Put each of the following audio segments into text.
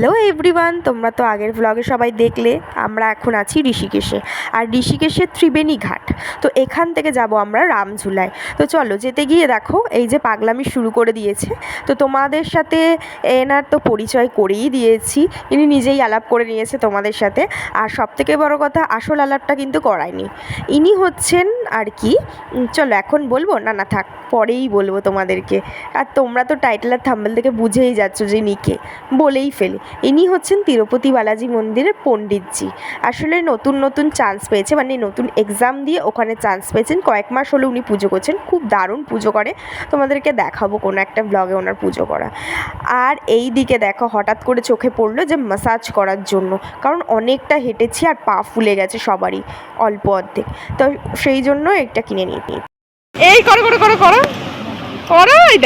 Hello everyone তোমরা তো আগের ব্লগে সবাই দেখলে, আমরা এখন আছি ঋষিকেশে। আর ঋষিকেশের ত্রিবেণী ঘাট। তো এখান থেকে যাব আমরা রামঝুলায় তো চলো, যেতে গিয়ে দেখো, এই যে পাগলামি শুরু করে দিয়েছে। তো তোমাদের সাথে এনার তো পরিচয় করেই দিয়েছি। ইনি নিজেই আলাপ করে নিয়েছে তোমাদের সাথে। আর সব থেকে বড় কথা, আসল আলাপটা কিন্তু করায়নি। ইনি হচ্ছেন আর কি চলো এখন বলব? না না, থাক, পরেই বলব তোমাদেরকে। আর তোমরা তো টাইটেল আর থাম্বেল থেকে বুঝেই যাচ্ছ যে ইনি কে। বলেই ফেলি। ইনি হচ্ছেন তিরুপতি বালাজি মন্দিরের পণ্ডিতজি। আসলে নতুন নতুন চান্স পেয়েছে মানে নতুন এক্সাম দিয়ে ওখানে চান্স পেয়েছেন। কয়েক মাস হলে উনি পুজো করছেন, খুব দারুণ পুজো করে। তোমাদেরকে দেখাবো কোনো একটা ব্লগে ওনার পুজো করা। আর এই দিকে দেখো, হঠাৎ করে চোখে পড়ল যে মাসাজ করার জন্য। কারণ অনেকটা হেঁটেছি আর পা ফুলে গেছে সবারই, অল্প অর্ধেক। তো সেই জন্য একটা কিনে নিয়ে এই করো করো করো করো। করো, এই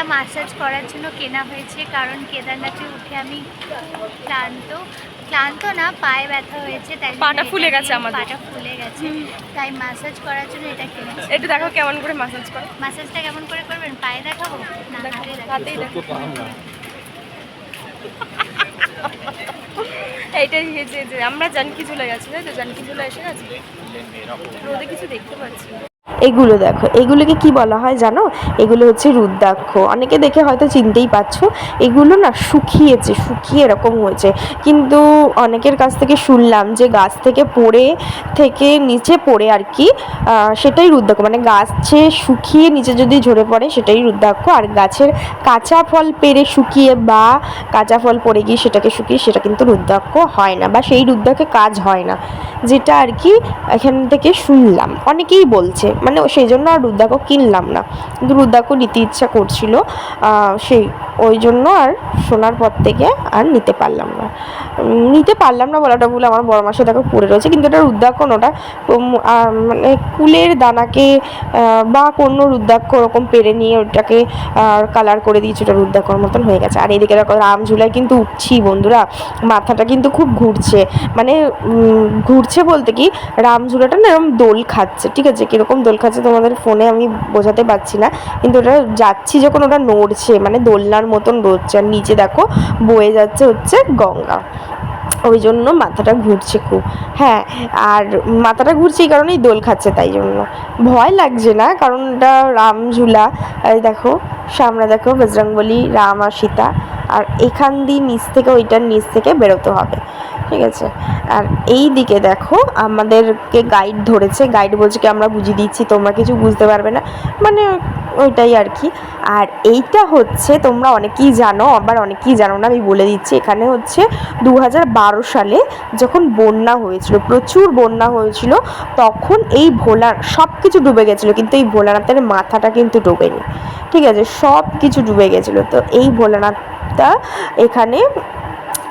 এটা মাসাজ করার জন্য কেনা হয়েছে কারণ কেদারনাথে উঠে আমি ক্লান্ত ক্লান্ত না পায়ে ব্যথা হয়েছে তাই পাটা ফুলে গেছে আমাদের। পাটা ফুলে গেছে। তাই মাসাজ করার জন্য এটা কিনেছি। একটু দেখো কেমন করে মাসাজ করো। মাসাজটা কেমন করে করবেন? পায়ে দেখাবো? না হাতে দেখাবো? হাতেই দেখো এইটাই যে আমরা জানকি ঝুলে গেছি তাই তো? জানকি ঝুলে এসে গেছি? রোদে কিছু দেখতে পাচ্ছি না। এগুলো দেখো। এগুলোকে কি বলা হয় জানো? এগুলো হচ্ছে রুদ্রাক্ষ। অনেকে দেখে হয়তো চিনতেই পারছ, এগুলো না শুকিয়েছে, শুকিয়ে এরকম হয়েছে। কিন্তু অনেকের কাছ থেকে শুনলাম যে গাছ থেকে পড়ে, থেকে নিচে পড়ে আর কি সেটাই রুদ্রাক্ষ। মানে গাছে শুকিয়ে নিচে যদি ঝরে পড়ে, সেটাই রুদ্রাক্ষ। আর গাছের কাঁচা ফল পেরে শুকিয়ে বা কাঁচা ফল পড়ে গিয়ে সেটাকে শুকিয়ে, সেটা কিন্তু রুদ্রাক্ষ হয় না বা সেই রুদ্রাক্ষে কাজ হয় না। যেটা আর কি এখান থেকে শুনলাম। অনেকেই বলছে মানে সেই জন্য আর রুদ্রাক্ষ কিনলাম না। কিন্তু রুদ্রাক্ষ নিতে ইচ্ছা করছিল সেই, ওই জন্য আর শোনার পর থেকে আর নিতে পারলাম না। নিতে পারলাম না বলাটা ভুল, আমার বড় মাসে দেখো পড়ে রয়েছে, কিন্তু এটা রুদ্রাক্ষ ওটা মানে কুলের দানাকে বা কোনো রুদ্রাক্ষ ওরকম পেরে নিয়ে ওটাকে কালার করে দিয়েছে ওটা রুদ্রাক্ষর মতন হয়ে গেছে। আর এদিকে দেখো, রাম ঝুলায় কিন্তু উঠছি বন্ধুরা, মাথাটা কিন্তু খুব ঘুরছে। মানে ঘুরছে বলতে কি, রাম ঝুলাটা না এরকম দোল খাচ্ছে, ঠিক আছে, কীরকম দোল খাচ্ছে তোমাদের ফোনে আমি বোঝাতে পারছি না। কিন্তু ওটা যাচ্ছি যখন ওটা নড়ছে মানে দোলনার মতন নড়ছে আর নিচে দেখো বয়ে যাচ্ছে হচ্ছে গঙ্গা। ওই জন্য মাথাটা ঘুরছে খুব। হ্যাঁ আর মাথাটা ঘুরছে এই কারণেই দোল খাচ্ছে তাই জন্য। ভয় লাগছে না, কারণ এটা রাম ঝুলা। দেখো, সামনে দেখো বজরংবলী, রাম আর সীতা। আর এখান দিয়ে নিচ থেকে, ওইটার নিচ থেকে বেরোতে হবে। ঠিক আছে। আর এই দিকে দেখো, আমাদেরকে গাইড ধরেছে। গাইড বলছে কি, আমরা বুঝিয়ে দিচ্ছি, তোমরা কিছু বুঝতে পারবে না। মানে ওইটাই আর কি। আর এইটা হচ্ছে, তোমরা অনেকেই জানো, আবার অনেকেই জানো না, আমি বলে দিচ্ছি। এখানে হচ্ছে দু সালে যখন বন্যা হয়েছিল, প্রচুর বন্যা হয়েছিল, তখন এই ভোলা সব কিছু ডুবে গেছিল। কিন্তু এই ভোলানাথের মাথাটা কিন্তু ডোবেনি। ঠিক আছে সব কিছু ডুবে গেছিল। তো এই ভোলানাথটা এখানে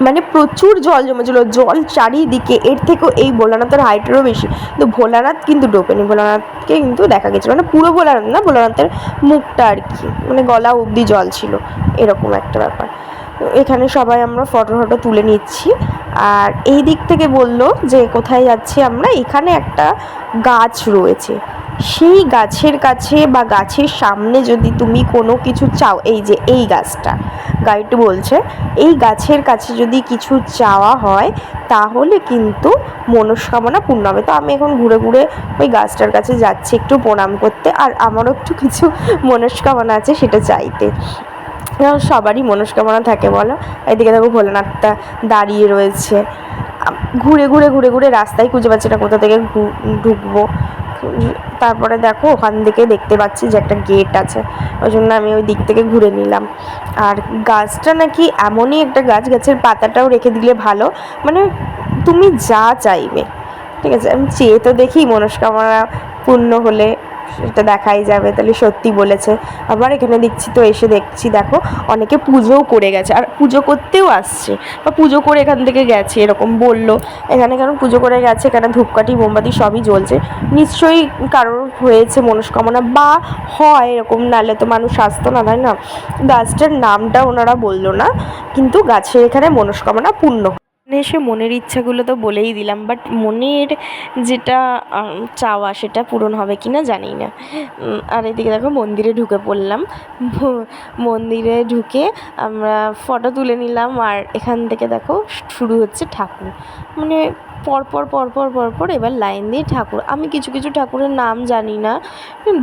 মানে প্রচুর জল জমেছিল, জল চারিদিকে, এর থেকেও এই ভোলানাথের হাইটেরও বেশি। কিন্তু ভোলানাথ কিন্তু ডোবেনি ভোলানাথকে কিন্তু দেখা গেছিল। মানে পুরো ভোলানাথ না, ভোলানাথের মুখটা আর কি মানে গলা অবধি জল ছিল, এরকম একটা ব্যাপার। এখানে সবাই আমরা ফটো ফটো তুলে নিচ্ছি। আর এই দিক থেকে বলল যে কোথায় যাচ্ছি আমরা, এখানে একটা গাছ রয়েছে। সেই গাছের কাছে বা গাছের সামনে যদি তুমি কোনো কিছু চাও, এই যে এই গাছটা গাইড বলছে, এই গাছের কাছে যদি কিছু চাওয়া হয়, তাহলে কিন্তু মনস্কামনা পূর্ণ হবে। তো আমি এখন ঘুরে ঘুরে ওই গাছটার কাছে যাচ্ছি, একটু প্রণাম করতে, আর আমারও একটু কিছু মনস্কামনা আছে সেটা চাইতে। সবারই মনস্কামনা থাকে, বলো। এদিকে দেখো ভোলানাথটা দাঁড়িয়ে রয়েছে। ঘুরে ঘুরে ঘুরে ঘুরে রাস্তায় খুঁজে পাচ্ছি না কোথা থেকে ঢুকবো। তারপরে দেখো, ওখান থেকে দেখতে পাচ্ছি যে একটা গেট আছে। ওই জন্য আমি ওই দিক থেকে ঘুরে নিলাম। আর গাছটা নাকি এমনই একটা গাছ, গাছের পাতাটাও রেখে দিলে ভালো। মানে তুমি যা চাইবে। ঠিক আছে, আমি চেয়ে তো দেখি মনস্কামনা পূর্ণ হলে সেটা দেখাই যাবে, তাহলে সত্যি বলেছে। আবার এখানে দেখছি তো, এসে দেখছি, দেখো, অনেকে পুজোও করে গেছে। আর পুজো করতেও আসছে, বা পুজো করে এখান থেকে গেছে, এরকম বলল। এখানে কারণ পুজো করে গেছে, এখানে ধূপকাঠি, মোমবাতি সবই জ্বলছে। নিশ্চয়ই কারোর হয়েছে মনস্কামনা, বা হয় এরকম নালে তো মানুষ আসতো না, তাই না? গাছটার নামটা ওনারা বলল না, কিন্তু গাছের এখানে মনস্কামনা পূর্ণ। এসে মনের ইচ্ছাগুলো তো বলেই দিলাম বাট মনের যেটা চাওয়া সেটা পূরণ হবে কি না জানি না। আর এদিকে দেখো মন্দিরে ঢুকে পড়লাম। মন্দিরে ঢুকে আমরা ফটো তুলে নিলাম আর এখান থেকে দেখো শুরু হচ্ছে ঠাকুর। মানে পরপর পরপর পরপর এবার লাইন দিয়ে ঠাকুর। আমি কিছু কিছু ঠাকুরের নাম জানি না।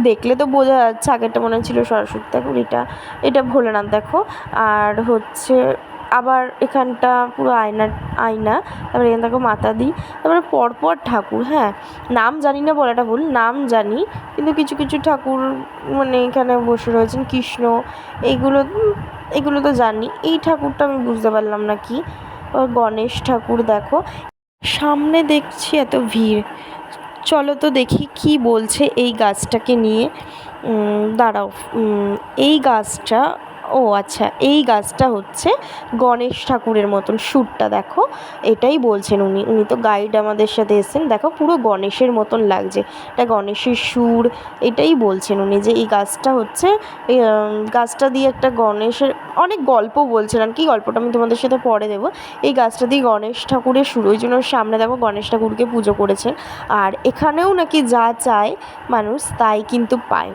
দেখলে তো বোঝা যাচ্ছে, আগেরটা মনে ছিল সরস্বতী ঠাকুর, এটা এটা ভোলেনাথ দেখো। আর হচ্ছে আবার এখানটা পুরো আয়না আয়না। তারপরে এখান থেকে মাতা দিই তারপরে পরপর ঠাকুর হ্যাঁ। নাম জানি না বলাটা ভুল, নাম জানি। কিন্তু কিছু কিছু ঠাকুর মানে এখানে বসে রয়েছেন, কৃষ্ণ। এইগুলো এগুলো তো জানি। এই ঠাকুরটা আমি বুঝতে পারলাম না কি। গণেশ ঠাকুর, দেখো। সামনে দেখছি এত ভিড়। চলো তো দেখি কি বলছে এই গাছটাকে নিয়ে। দাঁড়াও। এই গাছটা ও আচ্ছা এই গাছটা হচ্ছে গণেশ ঠাকুরের মতন সুরটা, দেখো। এটাই বলছেন উনি। উনি তো গাইড আমাদের সাথে এসেছেন। দেখো, পুরো গণেশের মতন লাগছে। এটা গণেশের সুর, এটাই বলছেন উনি যে এই গাছটা হচ্ছে গাছটা দিয়ে একটা গণেশের, অনেক গল্প বলছেন আর কি গল্পটা আমি তোমাদের সাথে পরে দেবো? এই গাছটা দিয়ে গণেশ ঠাকুরের শুরু ওই জন্য সামনে দেখো গণেশ ঠাকুরকে পুজো করেছেন। আর এখানেও নাকি যা চায় মানুষ, তাই কিন্তু পায়।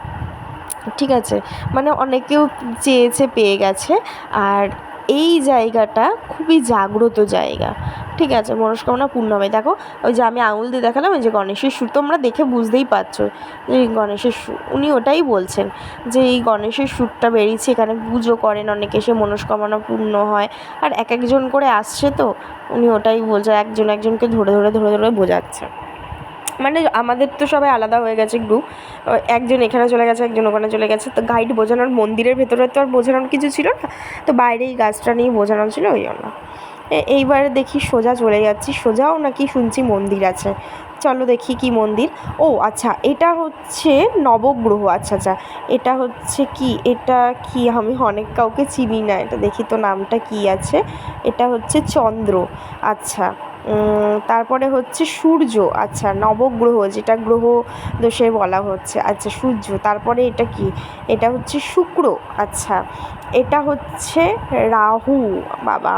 ঠিক আছে? মানে অনেকেও চেয়েছে, পেয়ে গেছে। আর এই জায়গাটা খুবই জাগ্রত জায়গা। ঠিক আছে? মনস্কামনা পূর্ণ হবে দেখো, ওই যে আমি আঙুল দিয়ে দেখালাম, ওই যে গণেশের সুর তোমরা দেখে বুঝতেই পারছ যে গণেশের সুর উনি ওটাই বলছেন যে এই গণেশের সুরটা বেরিয়েছে, এখানে পুজো করেন। অনেকে এসে মনস্কামনা পূর্ণ হয়। আর এক একজন করে আসছে তো, উনি ওটাই বলছে, একজন একজনকে ধরে ধরে ধরে ধরে বোঝাচ্ছে। মানে আমাদের তো সবাই আলাদা হয়ে গেছে গ্রুপ একজন এখানে চলে গেছে, একজন ওখানে চলে গেছে। তো গাইড বোঝানোর মন্দিরের ভেতরে তো আর বোঝানোর কিছু ছিল না। তো বাইরে এই গাছটা নিয়ে বোঝানো ছিল, ওই জন্য। এইবার দেখি সোজা চলে যাচ্ছি। সোজাও নাকি শুনছি মন্দির আছে। চলো দেখি কি মন্দির। ও আচ্ছা এটা হচ্ছে নবগ্রহ। আচ্ছা আচ্ছা এটা হচ্ছে কি? এটা কি? আমি অনেক কাউকে চিনি না। এটা দেখি তো নামটা কি আছে? এটা হচ্ছে চন্দ্র। আচ্ছা তারপরে হচ্ছে সূর্য আচ্ছা নবগ্রহ যেটা গ্রহ দোষে বলা হচ্ছে আচ্ছা সূর্য, তারপরে এটা কি? এটা হচ্ছে শুক্র আচ্ছা এটা হচ্ছে রাহু, বাবা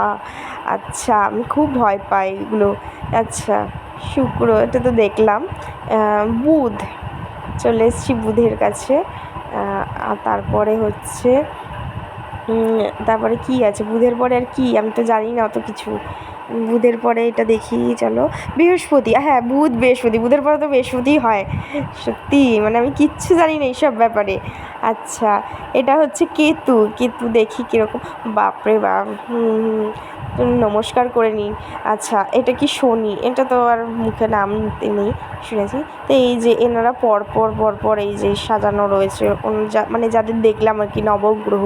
আচ্ছা আমি খুব ভয় পাই এগুলো আচ্ছা শুক্র, এটা তো দেখলাম বুধ, চলে এসেছি বুধের কাছে তারপরে হচ্ছে তারপরে কি আছে? বুধের পরে আর কি? আমি তো জানি না অত কিছু। বুধের পরে এটা দেখি, চলো। বৃহস্পতি হ্যাঁ বুধ, বৃহস্পতি, বুধের পরে তো বৃহস্পতি হয়। সত্যি মানে আমি কিচ্ছু জানি না এইসব ব্যাপারে। আচ্ছা এটা হচ্ছে কেতু কেতু দেখি কীরকম। বাপরে বাপ নমস্কার করে নিই আচ্ছা এটা কি শনি? এটা তো আর মুখে নাম নেই। শুনেছি। তো এই যে এনারা পরপর পরপর এই যে সাজানো রয়েছে মানে যাদের দেখলাম আর কি নবগ্রহ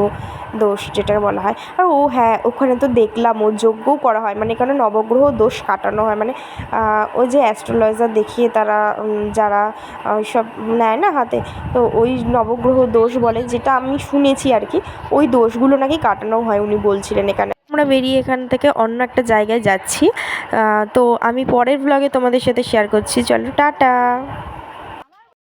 দোষ যেটা বলা হয়। আর ও হ্যাঁ ওখানে তো দেখলাম, ও যজ্ঞও করা হয় মানে এখানে নবগ্রহ দোষ কাটানো হয়। মানে ওই যে অ্যাস্ট্রোলজার দেখিয়ে তারা যারা সব নেয় না হাতে, তো ওই নবগ্রহ দোষ বলে, যেটা আমি শুনেছি আর কি, ওই দোষগুলো নাকি কাটানো হয়, উনি বলছিলেন এখানে। আমরা বেরিয়ে এখান থেকে অন্য একটা জায়গায় যাচ্ছি। তো আমি পরের ব্লগে তোমাদের সাথে শেয়ার করছি। চলো, টাটা!